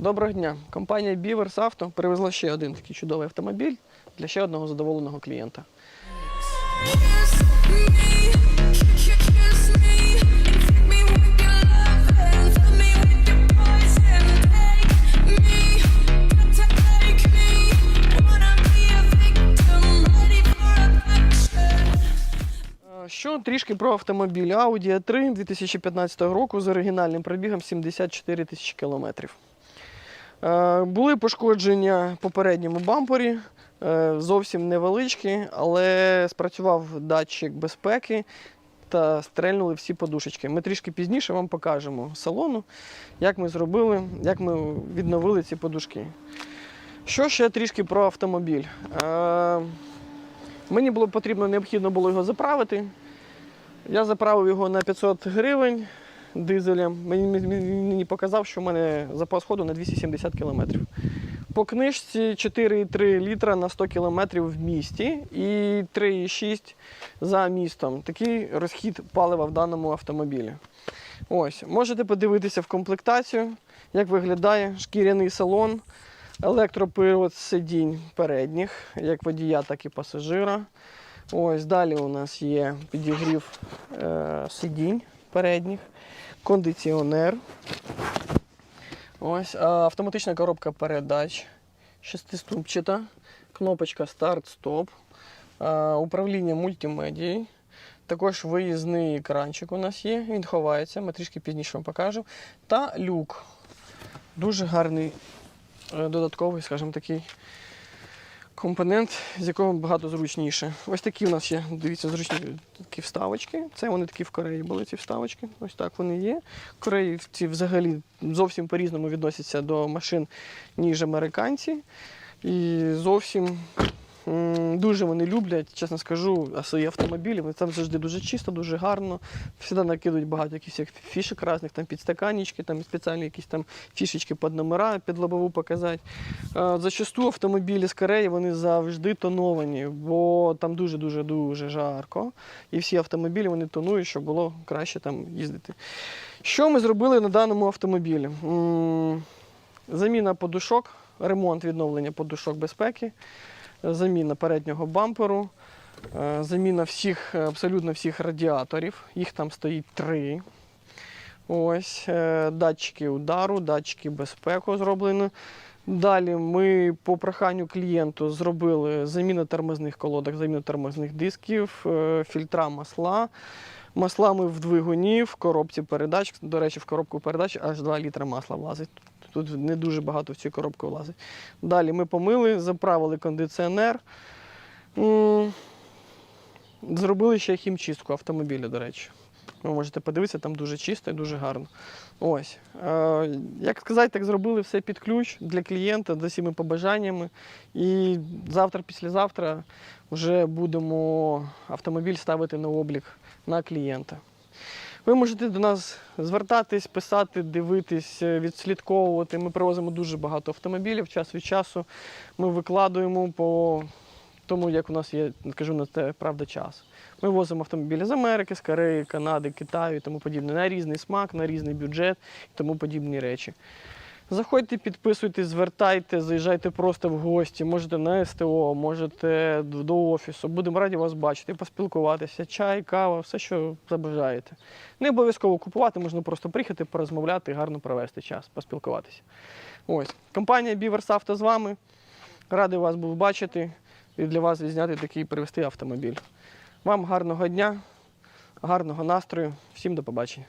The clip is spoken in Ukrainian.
Доброго дня. Компанія Beavers Auto привезла ще один такий чудовий автомобіль для ще одного задоволеного клієнта. A. Е, Що трішки про автомобіль Audi A3 2015 року з оригінальним пробігом 74 тисячі кілометрів. Е, Були пошкодження в попередньому бампері, е, зовсім невеличкі, але спрацював датчик безпеки та стрельнули всі подушечки. Ми трішки пізніше вам покажемо салону, як ми зробили, як ми відновили ці подушки. Що ще трішки про автомобіль? Е, Мені було потрібно, необхідно було його заправити. Я заправив його на 500 гривень дизелем. Мені, показав, що в мене запас ходу на 270 кілометрів. По книжці 4,3 літра на 100 кілометрів в місті і 3,6 за містом. Такий розхід палива в даному автомобілі. Ось, можете подивитися в комплектацію, як виглядає шкіряний салон, електропривод сидінь передніх, як водія, так і пасажира. Ось далі у нас є підігрів е, сидінь передніх, кондиціонер. Ось автоматична коробка передач, шестиступчата, кнопочка старт-стоп, управління мультимедією. Також виїзний екранчик у нас є, він ховається, ми трішки пізніше вам покажемо. Та люк. Дуже гарний е, додатковий, скажімо такий, компонент, з якого багато зручніше. Ось такі у нас є, дивіться, зручні такі вставочки. Це вони такі в Кореї були ці вставочки. Ось так вони є. Корейці взагалі зовсім по-різному відносяться до машин, ніж американці. І зовсім дуже вони люблять, чесно скажу, свої автомобілі. Вони там завжди дуже чисто, дуже гарно. Всегда накидують багато якихось фішек різних, там підстаканнички, там спеціальні якісь там фішечки під номера, під лобову показати. Зачасту автомобілі з Кореї вони завжди тоновані, бо там дуже-дуже дуже жарко. І всі автомобілі вони тонують, щоб було краще там їздити. Що ми зробили на даному автомобілі? Заміна подушок, ремонт відновлення подушок безпеки, заміна переднього бамперу, е, заміна всіх, е, абсолютно всіх радіаторів. Їх там стоїть три. Ось, е, датчики удару, датчики безпеки зроблено. Далі ми по проханню клієнту зробили заміну тормозних колодок, заміну тормозних дисків, фільтра масла. Масла ми в двигуні, в коробці передач. До речі, в коробку передач аж 2 літра масла влазить. Тут не дуже багато в цю коробку влазить. Далі ми помили, заправили кондиціонер. Зробили ще хімчистку автомобіля, до речі. Ви можете подивитися, там дуже чисто і дуже гарно. Ось. Е, як сказати, так зробили все під ключ для клієнта з усіма побажаннями. І завтра, післязавтра вже будемо автомобіль ставити на облік на клієнта. Ви можете до нас звертатись, писати, дивитись, е, відслідковувати. Ми привозимо дуже багато автомобілів час від часу. Ми викладуємо по тому, як у нас є, кажу на те правда час. Ми возимо автомобілі з Америки, з Кореї, Канади, Китаю і тому подібне, на різний смак, на різний бюджет і тому подібні речі. Заходьте, підписуйтесь, звертайте, заїжджайте просто в гості, можете на СТО, можете до офісу. Будемо раді вас бачити, поспілкуватися, чай, кава, все, що забажаєте. Не обов'язково купувати, можна просто приїхати, порозмовляти, гарно провести час, поспілкуватися. Ось. Компанія Beavers Auto з вами. Радий вас був бачити і для вас відзняти такий привезти автомобіль. Вам гарного дня, гарного настрою, всім до побачення.